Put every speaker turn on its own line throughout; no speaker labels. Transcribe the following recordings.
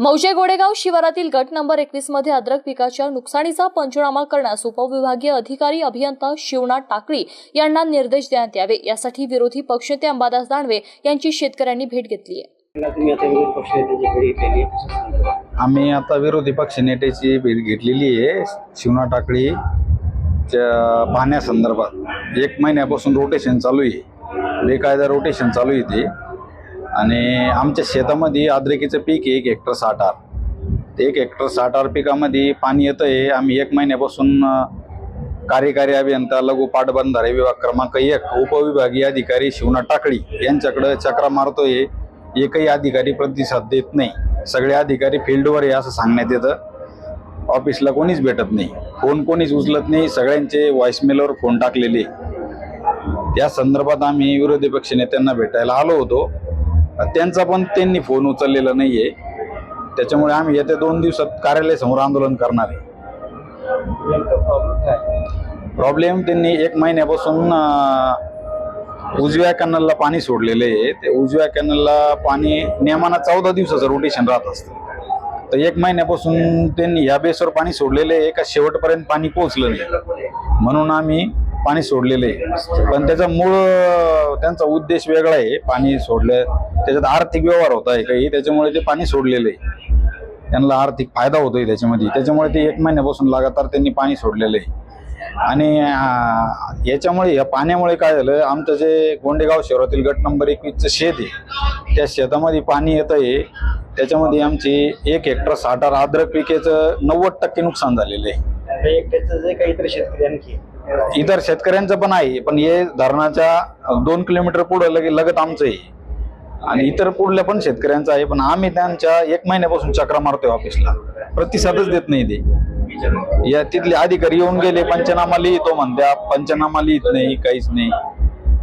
मौजे गोडेगाव शिवारातील गट नंबर एकवीसमध्ये अद्रक पिकाच्या नुकसानीचा पंचनामा करण्यास उपविभागीय अधिकारी अभियंता शिवनाथ टाकळी यांना निर्देश देण्यात यावे. यासाठी विरोधी पक्षनेते अंबादास दानवे यांची शेतकऱ्यांनी भेट घेतली आहे?
आम्ही आता विरोधी पक्षनेत्याची भेट घेतलेली आहे. शिवना टाकळी च्या पाहण्यासंदर्भात एक महिन्यापासून रोटेशन चालू आहे. बेकायदा रोटेशन चालू आहे ते. आणि आमच्या शेतामध्ये आद्रकीचं पीक आहे एक हेक्टर साठ आर. ते एक हेक्टर साठ आर पिकामध्ये पाणी येतं आहे आम्ही एक महिन्यापासून कार्यकारी अभियंता लघु पाटबंधारे विभाग क्रमांक एक उपविभागीय अधिकारी शिवना टाकळी यांच्याकडं चक्रा मारतोय. एकही अधिकारी प्रतिसाद देत नाही. सगळे अधिकारी फील्डवर आहे असं सांगण्यात येतं. ऑफिसला कोणीच भेटत नाही. फोन कोणीच उचलत नाही. सगळ्यांचे व्हॉइसमेलवर फोन टाकलेले. त्या संदर्भात आम्ही विरोधी पक्ष नेत्यांना भेटायला आलो होतो. त्यांचा पण त्यांनी फोन उचललेला नाही आहे त्याच्यामुळे आम्ही येत्या दोन दिवसात कार्यालयासमोर आंदोलन करणार आहे.
प्रॉब्लेम
प्रॉब्लेम त्यांनी एक महिन्यापासून उजव्या कॅनलला पाणी सोडलेलं आहे. ते उजव्या कॅनलला पाणी नियमानं चौदा दिवसाचं रोटेशन राहत असतं. तर एक महिन्यापासून त्यांनी ह्या बेसवर पाणी सोडलेलं आहे. का शेवटपर्यंत पाणी पोहोचलं नाही. म्हणून आम्ही पाणी सोडलेलं आहे. पण त्याचा मूळ त्यांचा उद्देश वेगळा आहे पाणी सोडलं. त्याच्यात आर्थिक व्यवहार होत आहे काही त्याच्यामुळे ते पाणी सोडलेलं आहे. त्यांना आर्थिक फायदा होतोय त्याच्यामध्ये. त्याच्यामुळे ते एक महिन्यापासून लगातार त्यांनी पाणी सोडलेलं आहे. आणि याच्यामुळे या पाण्यामुळे काय झालं आमचं जे गोंडेगाव शहरातील गट नंबर एकवीसचं शेत आहे त्या शेतामध्ये पाणी येत आहे. त्याच्यामध्ये आमची एक हेक्टर साठार आद्रक पिकेचं नव्वद टक्के नुकसान झालेलं आहे.
हे जे काहीतरी शेतकरी आणखी
इतर शेतकऱ्यांचं पण आहे पण हे धरणाच्या दोन किलोमीटर पुढं लगे लगत आमचं आहे आणि इतर पुढल्या पण शेतकऱ्यांचं आहे पण आम्ही त्यांच्या एक महिन्यापासून चक्रा मारतोय ऑफिसला. प्रतिसादच देत नाही ते. या तिथले अधिकारी येऊन गेले पंचनामा लिहितो म्हणत्या पंचनामा लिहित नाही काहीच नाही.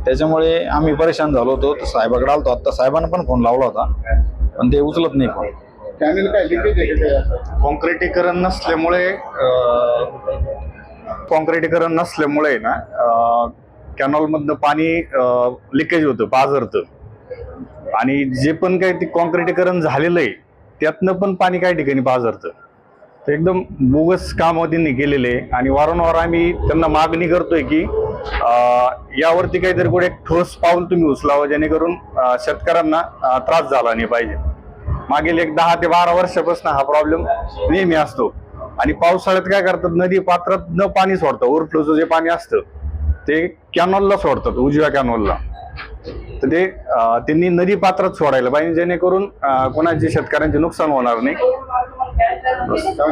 त्याच्यामुळे आम्ही परेशान झालो होतो तर साहेबाकडे आलतो. आता साहेबांना पण फोन लावला होता पण ते उचलत नाही फोन.
कॅनल काय लिकेज आहे का काय?
कॉन्क्रिटीकरण नसल्यामुळे कॉन्क्रिटीकरण नसल्यामुळे ना कॅनॉलमधनं पाणी लिकेज होतं पाझरतं. आणि जे पण काही ते कॉन्क्रिटीकरण झालेलं आहे त्यातनं पण पाणी काही ठिकाणी पाझरतं. तर एकदम बोगस काम त्यांनी केलेले आहे. आणि वारंवार आम्ही त्यांना मागणी करतोय की यावरती काहीतरी कुठे एक ठोस पाऊल तुम्ही उचलावं जेणेकरून शेतकऱ्यांना त्रास झाला नाही पाहिजे. मागील एक दहा ते बारा वर्षापासून हा प्रॉब्लेम नेहमी असतो. आणि पावसाळ्यात काय करतात? नदी पात्रात न पाणी सोडतं ओव्हरफ्लोचं जे पाणी असतं ते कॅनॉलला सोडतात उजव्या कॅनॉलला तर ते त्यांनी नदी पात्रात सोडायला पाहिजे जेणेकरून कोणाचे शेतकऱ्यांचे नुकसान होणार नाही.